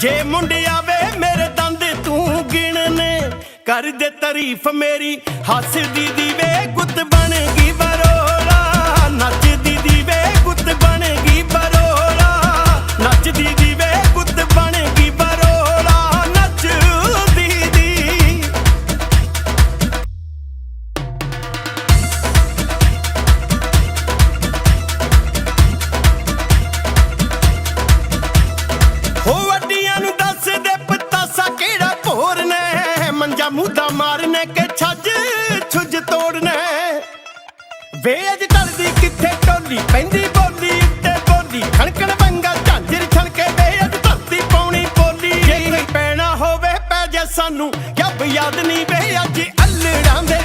ਜੇ ਮੁੰਡਿਆ ਵੇ ਮੇਰੇ ਦੰਦ ਤੂੰ ਗਿਣਨੇ ਕਰ ਦੇ ਤਾਰੀਫ ਮੇਰੀ ਹੱਸਦੀ ਦੀ ਵੇ ਗੁੱਤ ਬਣ ਗਈ ਬਰੋਲਾ ਨੇ ਮੰਜਾ ਮੁੱਦਾ ਮਾਰਨੇ ਕੇ ਛੱਜ, ਛੁੱਜ ਤੋੜਨੇ। ਵੇ ਅਜ ਢਲਦੀ ਕਿੱਥੇ ਟੋਲੀ, ਪੈਂਦੀ ਬੋਲੀ ਉੱਤੇ ਬੋਲੀ। ਖਣਕਣ ਬੰਗਾ ਝਾਂਜਰ ਛਣਕੇ ਵੇ ਅਜ ਧਰਤੀ ਪਾਉਣੀ ਬੋਲੀ। ਜੇ ਕੋਈ ਪੈਣਾ ਹੋਵੇ ਪੈ ਜਾ ਸਾਨੂੰ ਯੱਬ ਯਾਦ ਨਹੀਂ ਵੇ, ਅੱਜ ਅਲੜਾਂ ਦੇ